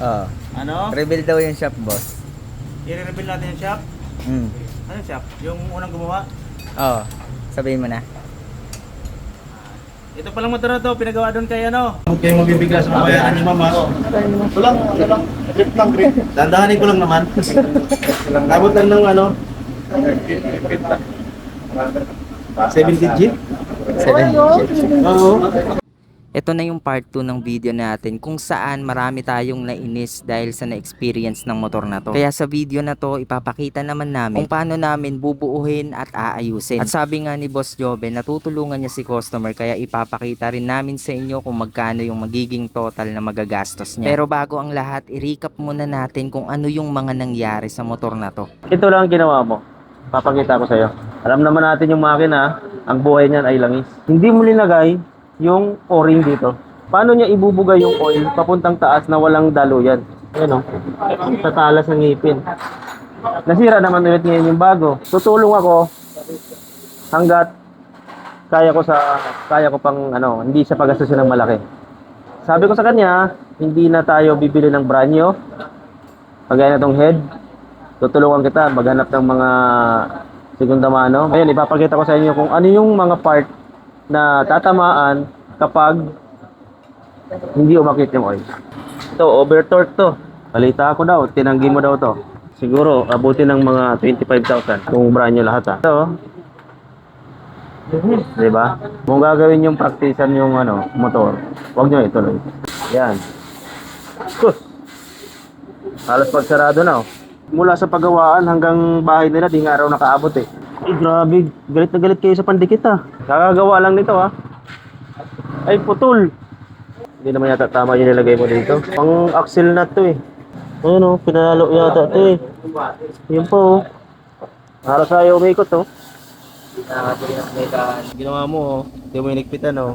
Oo. Ano? Reveal daw yung shop, boss. I-reveal natin yung shop. Hmm. Ano yung shop? Yung unang gumawa. Oo. Sabihin mo na. Ito palang motor na to, pinagawa doon kay ano. Huwag kayong mabibigla sa mabayaan ni mama. Ito lang, ito lang. Grip lang, grip. Dandahanin ko lang naman. Abot lang ng ano. 7 digit? Seven digits. Oo. Ito na yung part 2 ng video natin kung saan marami tayong nainis dahil sa na-experience ng motor na to. Kaya sa video na to, ipapakita naman namin kung paano namin bubuuhin at aayusin. At sabi nga ni Boss Jobe, natutulungan niya si customer kaya ipapakita rin namin sa inyo kung magkano yung magiging total na magagastos niya. Pero bago ang lahat, i-recap muna natin kung ano yung mga nangyari sa motor na to. Ito lang ang ginawa mo. Papakita ko sa'yo. Alam naman natin yung makina, ang buhay niyan ay langis. Hindi mo linagay yung o-ring dito. Paano niya ibubugay yung oil papuntang taas na walang daluyan? Ayan o. Tatalas ng ngipin. Nasira naman ulit ngayon yung bago. Tutulong ako hanggat kaya ko sa kaya ko pang ano, hindi siya pagastusin ng malaki. Sabi ko sa kanya, hindi na tayo bibili ng brand new. Pagaya na tong head, tutulungan kita maghanap ng mga segunda mano. Ayun, ipapakita ko sa inyo kung ano yung mga part na tatamaan kapag hindi umakit yung oil. Ito, over to. Balita ako daw, tinanggi mo daw to. Siguro, abuti ng mga 25,000 kung brand new lahat ha. Ito, di ba? Kung gagawin yung practicean yung ano, motor, huwag nyo ituloy. Yan. Huh. Halos pagsarado na oh. Mula sa pagawaan hanggang bahay nila, di nga araw nakaabot eh. Ay, grabe. Galit na galit kayo sa pandikit ah. Kakagawa lang nito ah. Ay, putol. Hindi naman yata tama yung nilagay mo dito. Pang axle na to eh. Ayun oh, pinalo yata to eh. Yun po oh. Halos ayaw umikot oh. Ginawa mo oh. Hindi mo inikpitan oh.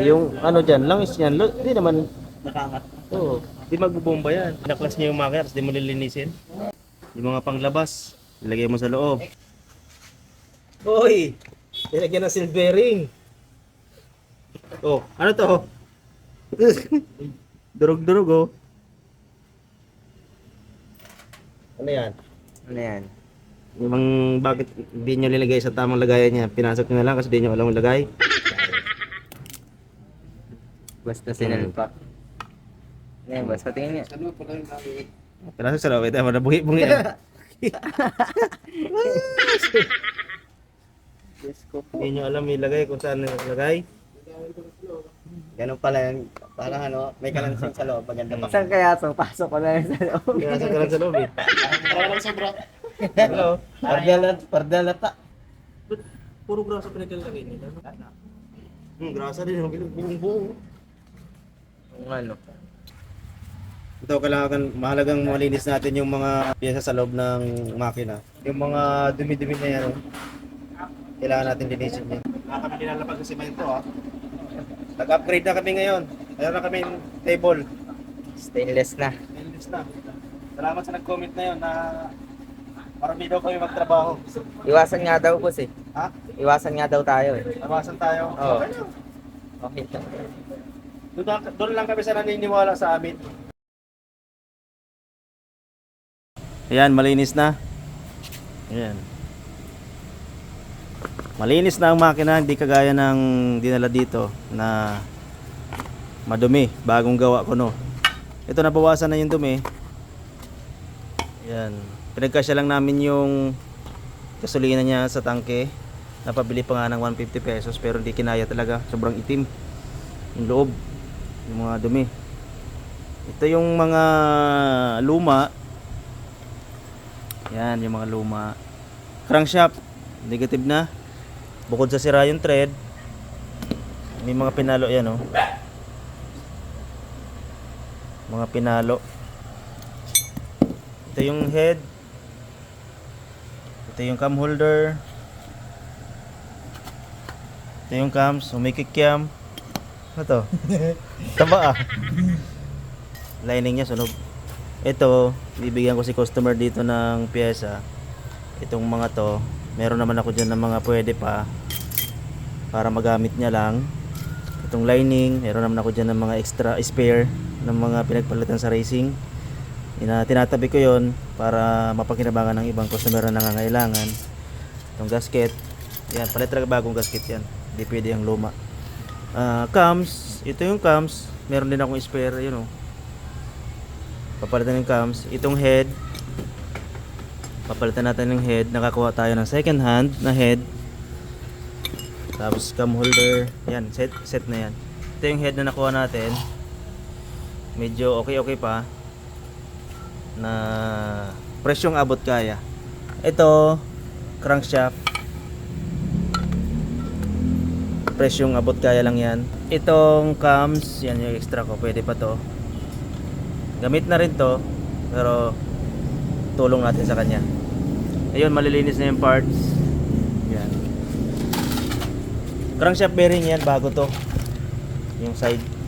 Yung ano dyan, langis yan. Hindi naman Nakangat. Oo. Di magbubomba yan. Naklas niya yung makina, tapos di mo lilinisin. Yung mga panglabas, ilagay mo sa loob. Hoy! Nilagyan ng silvering. Oh, ano to? Durog-durog oh. Ano yan? Ano yan? Yung mga bakit hindi nyo nilagay sa tamang lagayan niya, pinasok nyo na lang kasi di nyo alam ang lagay. Basta sinalpak. Ano yan, boss? Patingin niya. Pinasok sa loob, ito, manabuhi-bungi. Diyos ko po. Hindi nyo alam ilagay kung saan nilagay. Ganun pala yan. Parang ano, may kalansing sa loob. Maganda pa. Saan kaya to? Pasok ko na lang sa loob. Pinasok ka lang sa loob eh. Parang sobra. Hello? Pardala, pardala ta. Puro grasa pinagkalagay nila. Hmm, grasa din yung yung buo. Kung ano. Ito kailangan mahalagang malinis natin yung mga piyesa sa loob ng makina. Yung mga dumi-dumi na yan. Kailangan natin linisin yan. Wala kami nilalapag sa semento ah. Nag-upgrade na kami ngayon. Meron na kami table. Stainless na. Endless na. Salamat sa nag-comment na yun na marami daw kami magtrabaho. Iwasan nga daw, boss eh. Ha? Iwasan nga daw tayo eh. Tawasan tayo. Oo. Okay lang. Okay lang. Doon, lang- doon lang kami sa naniniwala sa amin. Ayan, malinis na. Ayan. Malinis na ang makina, hindi kagaya ng dinala dito na madumi, bagong gawa ko no. Ito nabawasan na yung dumi. Ayan. Pinagkasya lang namin yung gasolina niya sa tangke. Napabili pa nga ng 150 pesos pero hindi kinaya talaga. Sobrang itim. Yung loob. Yung mga dumi. Ito yung mga luma yan, yung mga luma. Crankshaft, negative na. Bukod sa sira yung thread, may mga pinalo yan, oh. Mga pinalo. Ito yung head. Ito yung cam holder. Ito yung cams, umikik cam. Ano to? Taba ah. Lining niya sunog. Ito, bibigyan ko si customer dito ng pyesa. Itong mga to, meron naman ako dyan ng mga pwede pa para magamit niya lang. Itong lining, meron naman ako dyan ng mga extra spare ng mga pinagpalitan sa racing. Ina, tinatabi ko yon para mapakinabangan ng ibang customer na nangangailangan. Itong gasket, yan, palit talaga bagong gasket yan. Hindi pwede yung luma. Ah, cams, ito yung cams. Meron din akong spare, yun oh. Papalitan yung cams. Itong head, papalitan natin yung head. Nakakuha tayo ng second hand na head. Tapos cam holder. Yan, set, set na yan. Ito yung head na nakuha natin. Medyo okay-okay pa. Na presyong abot kaya. Ito, crankshaft. Presyong abot kaya lang yan. Itong cams, yan yung extra ko. Pwede pa to. Gamit na rin to. Pero tulong natin sa kanya. Ayun, malilinis na yung parts. Yan. Crankshaft bearing yan, bago to. Yung side.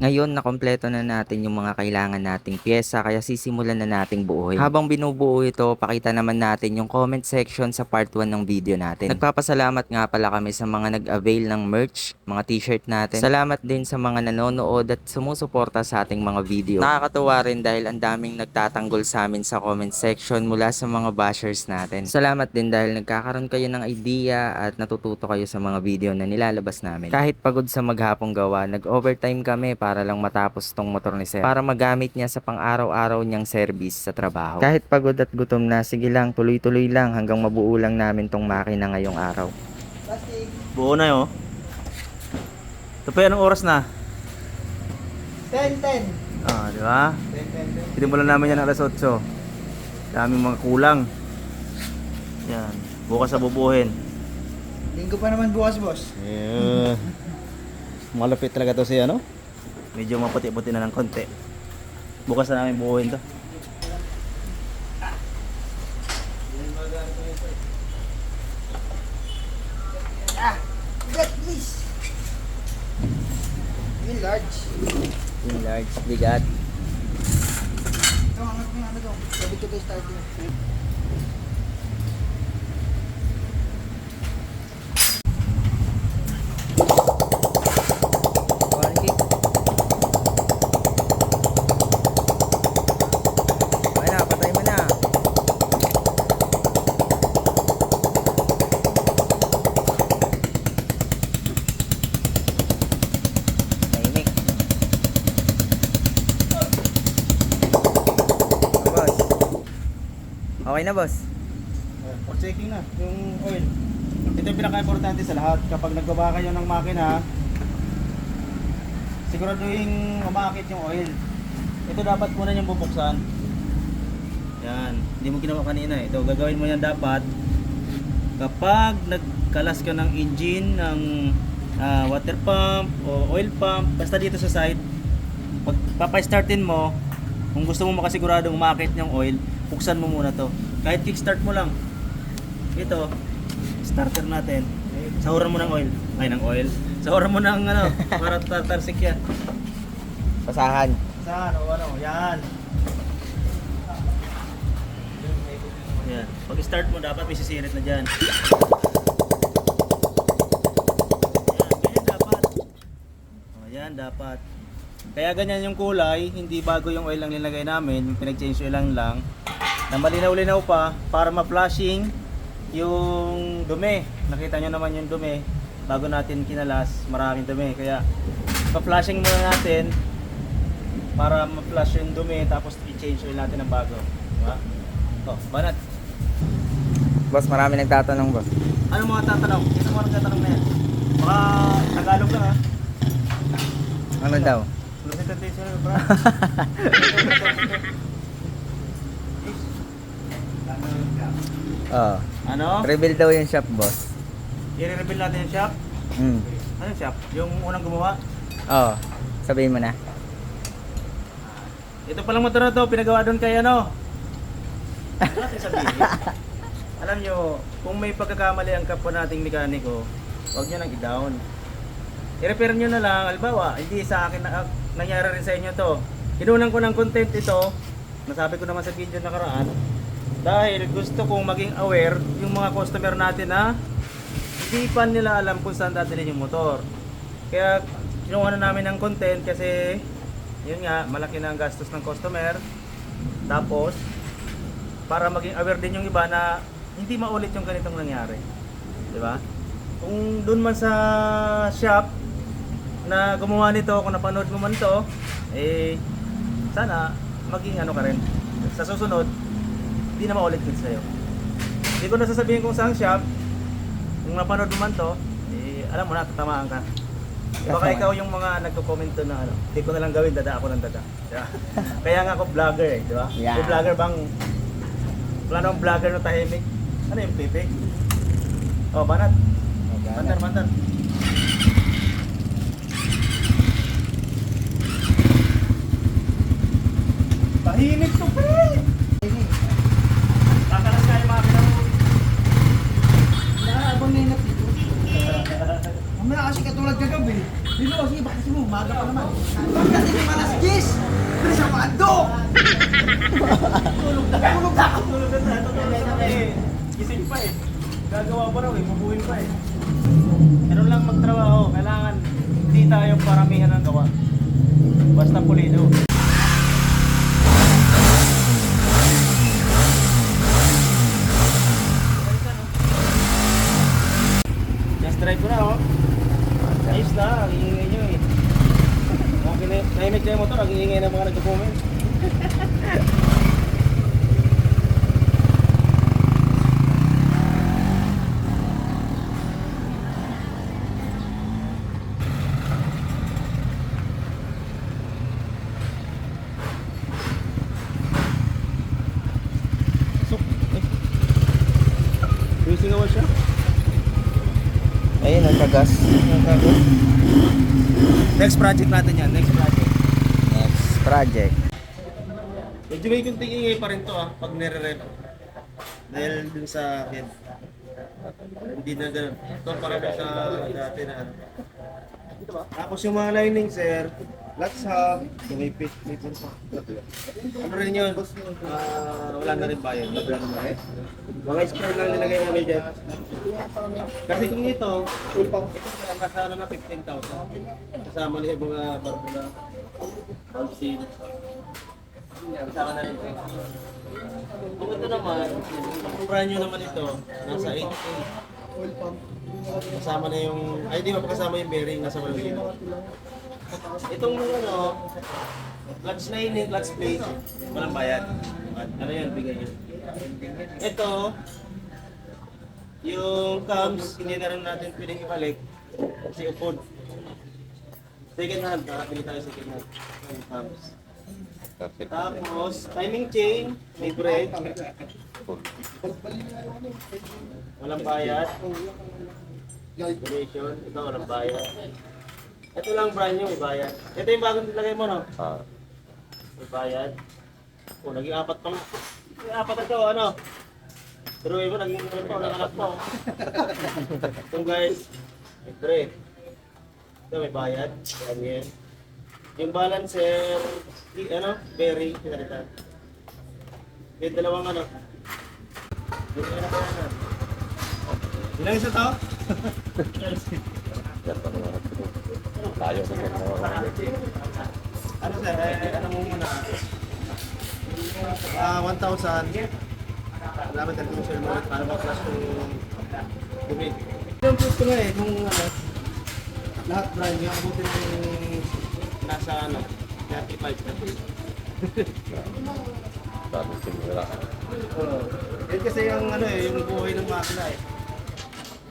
Ngayon, nakompleto na natin yung mga kailangan nating pyesa kaya sisimulan na nating buuhin. Habang binubuo ito, pakita naman natin yung comment section sa part 1 ng video natin. Nagpapasalamat nga pala kami sa mga nag-avail ng merch, mga t-shirt natin. Salamat din sa mga nanonood at sumusuporta sa ating mga video. Nakakatuwa rin dahil ang daming nagtatanggol sa amin sa comment section mula sa mga bashers natin. Salamat din dahil nagkakaroon kayo ng idea at natututo kayo sa mga video na nilalabas namin. Kahit pagod sa maghapong gawa, nag-overtime kami para lang matapos tong motor ni Sir. Para magamit niya sa pang-araw-araw niyang service sa trabaho. Kahit pagod at gutom na, sige lang, tuloy-tuloy lang hanggang mabuo lang namin tong makina ngayong araw. Buo na yun. Ito pa anong oras na? 10, 10. Ah, di ba? 10, 10, 10. Sinimulan namin yan alas 8. Daming mga kulang. Yan. Bukas sa bubuhin. Linggo pa naman bukas, boss. Yeah. Malapit talaga to si ano? Medyo maputi-puti na ng konti. Bukas na namin buuhin to. Get please. Yung large. Yung large, bigat. Ito, yung ano to. Sabi ko tayo start yun. Ay na, patay mo na. Tahimik. Oh, boss. Okay na, boss. For checking na, yung oil. Ito yung pinaka-importante sa lahat. Kapag nagbaba kayo ng makina, siguraduhin umakit yung oil. Ito dapat muna yung bubuksan. Yan. Hindi mo ginawa kanina. eh. Ito, gagawin mo yan dapat kapag nagkalas ka ng engine, ng ah, water pump o oil pump, basta dito sa side, pag papay-startin mo, kung gusto mo makasiguradong umakit yung oil, buksan mo muna to. Kahit kickstart mo lang. Ito, starter natin. Sahuran mo ng oil. Ay, ng oil. Sahuran mo ng ano, para tatarsik yan. Pasahan. Saan o ano? Yan. Yan. Pag start mo, dapat may sisirit na dyan. Yan, dapat. Kaya ganyan yung kulay, hindi bago yung oil lang nilagay namin, yung pinag-change oil lang lang. Na malinaw-linaw pa, para ma-flashing yung dumi. Nakita nyo naman yung dumi. Bago natin kinalas, maraming dumi. Kaya, pa-flashing muna natin para ma-flush yung dumi tapos i-change oil natin ng bago. Diba? Oh, banat. Boss, marami nagtatanong, boss. Ano mga tatanong? Sino mga nagtatanong na yan? Baka Tagalog lang ha. Ano daw? Lumitan tayo sa'yo, bro. Oo. ano? Reveal daw yung shop, boss. I-reveal natin yung shop. Hmm. Ano yung shop? Yung unang gumawa. Oo. Sabihin mo na. Ito palang motor na to, pinagawa doon kay ano. Ano natin sabihin? Alam nyo, kung may pagkakamali ang kapwa nating mekaniko, huwag nyo nang i-down. I-repair nyo na lang, halimbawa, hindi sa akin na, nangyari rin sa inyo to. Kinunan ko ng content ito, nasabi ko naman sa video nakaraan, dahil gusto kong maging aware yung mga customer natin na hindi pa nila alam kung saan dadalhin yung motor. Kaya kinuha na namin ng content kasi yun nga, malaki na ang gastos ng customer. Tapos, para maging aware din yung iba na hindi maulit yung ganitong nangyari. Di ba? Kung doon man sa shop na gumawa nito, kung napanood mo man to, eh, sana maging ano ka rin. Sa susunod, hindi na maulit din sa'yo. Hindi ko na sasabihin kung saan shop, kung napanood mo man to, eh, alam mo na, tatamaan ka. Baka ikaw yung mga nagko-comment doon na ano, hindi ko na lang gawin, dada ako ng dada. Di ba? Kaya nga ako vlogger eh, di ba? Yeah. Yung vlogger bang, wala namang vlogger na tahimik. Ano yung pipi? Oh, banat. Bantar, bantar. Tahimik to, pre! Kakalas kayo mga pinamo. Nakakabang na inap dito. Mamaya kasi katulad kagabi. Dito kasi umaga pa naman. Pagdating yung alas 10, bilis ako ando! Tulog na. Tulog na. Tulog na. Tulog na eh. Gising pa eh. Gagawa pa raw eh. Bubuhin pa eh. Pero lang magtrabaho. Kailangan hindi tayo paramihan ng gawa. Basta pulido. Just drive ko na oh. Ayos na. Ang ingay nyo eh. Nahimik na yung motor. Ang ingay ng mga nagko-comment. Sok. Eh. Racing awal siya. Ayun, nagkagas. Next project natin yan. Next project. Next project. Medyo may kunting ingay pa rin to ah. Pag nire-rev. Dahil dun sa head. Hindi na ganun. Ito para sa dati na ano. Tapos yung mga lining sir. Let's have tumipit. Ano rin yun? Ah, wala na rin bayad. Wala na bayad. Mga square lang nilagay namin dyan. Kasi kung ito, kasama na 15,000. Kasama na yung mga barbula. Balsin. Kasama na rin ito. Kung ito naman, ang brand new naman ito, nasa 8K. Kasama na yung, ay di ba kasama yung bearing, nasa 1 kilo. Itong ano, clutch lining, clutch plate, walang bayad. Ano yan, bigay yun. Ito, yung cams, hindi na rin natin pwedeng ibalik kasi upod. Second hand, nakapili tayo second hand. Yung cams. Tapos, timing chain, may brake. Walang bayad. Donation, ito walang bayad. Ito lang brand new, may bayad. Ito yung bagong nilagay mo, no? May bayad. O, naging apat pa nga. Naging apat na to, ano? Pero mo, naging ano pa, nanganak pa. oh. Ito guys, may brake. Ito may bayad. Yan yan. Yung balancer, di, ano, bearing, pinalitan. May dalawang ano. Yung ano ba yan, ano? Ilang isa to? Tayo sa Ano sir, eh, ano mo muna? Ah, 1,000. Salamat ka kung sir mo para ma-flash yung gumit. Yung gusto nga eh, kung ano, lahat brand yung abutin yung nasa ano, 35 na Dami sinira. Oo. Yan kasi yung ano eh, yung buhay ng makina eh.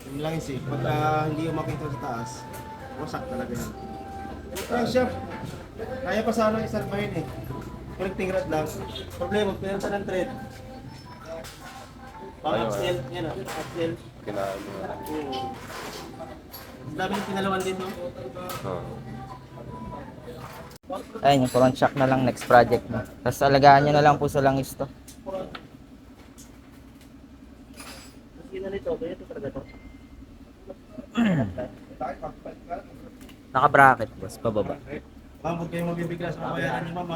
Yung langis eh. Pagka hindi yung makita sa taas, wasak talaga yan. Yung chef, kaya pa sana isang bahin eh. Connecting rod lang. Problema, pinanta ng thread. Ayaw, upsell, yan o, upsell. Kinain mo na. Ang dami yung pinalawan dito. Oh. Ayun, yung front shock na lang next project mo. Tapos alagaan nyo na lang po sa langis to. Sino nito? Ganito talaga to. Naka-bracket, boss, pababa. Ma'am, huwag kayong mabibigla sa kabayaran niyo, ma'am.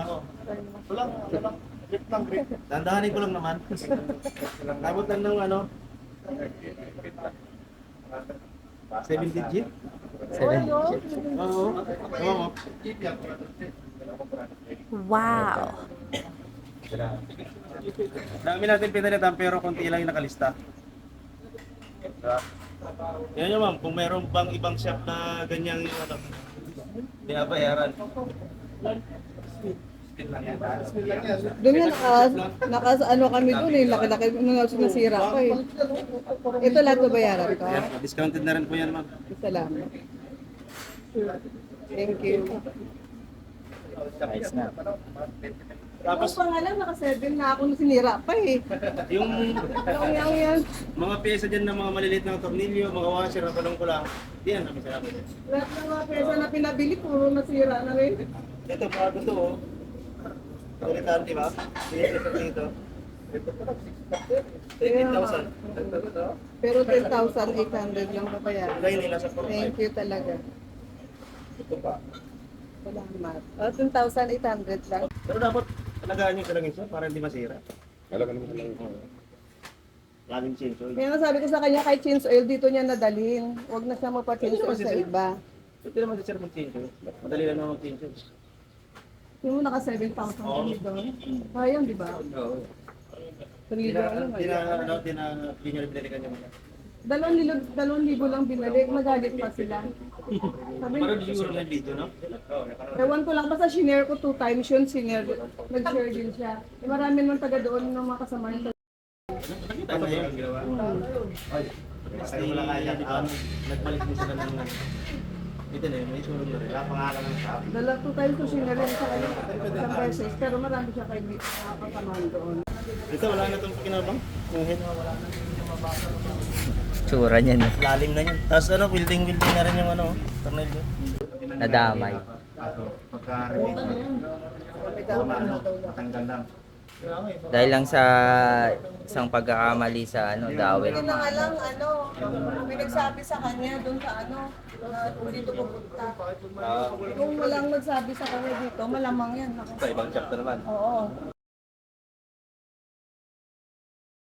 ito lang. Grip lang, grip. Dandahanin ko lang naman. Abot lang ng ano? 7 digit? Seven. Oo. Oo. Wow. Dami natin pinalitan pero konti lang yung nakalista. Diba? Yan yun ma'am, kung meron bang ibang shop na ganyang yung ano, binabayaran. Doon nga naka, naka ano kami doon eh, laki-laki nung nasira ko eh. Ito lahat babayaran ko. Yan, discounted na rin po yan ma'am. Salamat. Thank you. Ayos na. Tapos pa nga lang, naka-7 na ako nung sinira pa eh. Yung Ano yan yan? mga pyesa dyan ng mga maliliit na tornilyo, mga washer na palong ko lang, di yan kami sinabi. Lahat ng mga pesa na pinabili, puro nasira na rin. Ito, bago to oh. Kulitan, di ba? Ko dito. 13,000. Pero 10,800 lang babayaran. Lagay nila sa 45. Thank you talaga. Ito pa. Salamat. Oh, 10,800 lang. Pero dapat alagaan yung kalangin siya para hindi masira. Alagaan mo kalangin. Laging change oil. Kaya nga sabi ko sa kanya, kahit change oil, dito niya nadalhin. Huwag na siya magpa-change oil sa iba. Ito naman si sir mag-change oil. Madali lang naman mag-change oil. Yung naka 7,000 kami doon. Sayang, di ba? Oo. Ano Di Sarili na, ano di na, ano, di na, di nyo rin binalikan yung mga. Dalawang libo, dalawang libo lang binalik, magalit pa sila. Sabi, di siguro na dito, no? ewan ko lang, basta shinare ko two times yun, sinare, nag-share din siya. Eh, marami naman taga doon ng mga kasama niya. Nakita mo yung ginawa? Ba? Nagbalik din sila ng ito na yun, may surong na rin. Wala pangalan ng shop. Dala two times ko sinare sa kanya, sa verses, pero marami siya kay mga kasama doon. Ito, wala na itong kinabang. Yung head. Tsura niya no. Lalim na yun. Tapos ano, building-building na rin yung ano, tornilyo. Nadamay. Dahil lang sa isang pagkakamali sa ano, dawit. Hindi na nga lang, ano, pinagsabi sa kanya doon sa ano, na dito pupunta. Kung walang nagsabi sa kanya dito, malamang yan. Sa ibang na naman. Oo.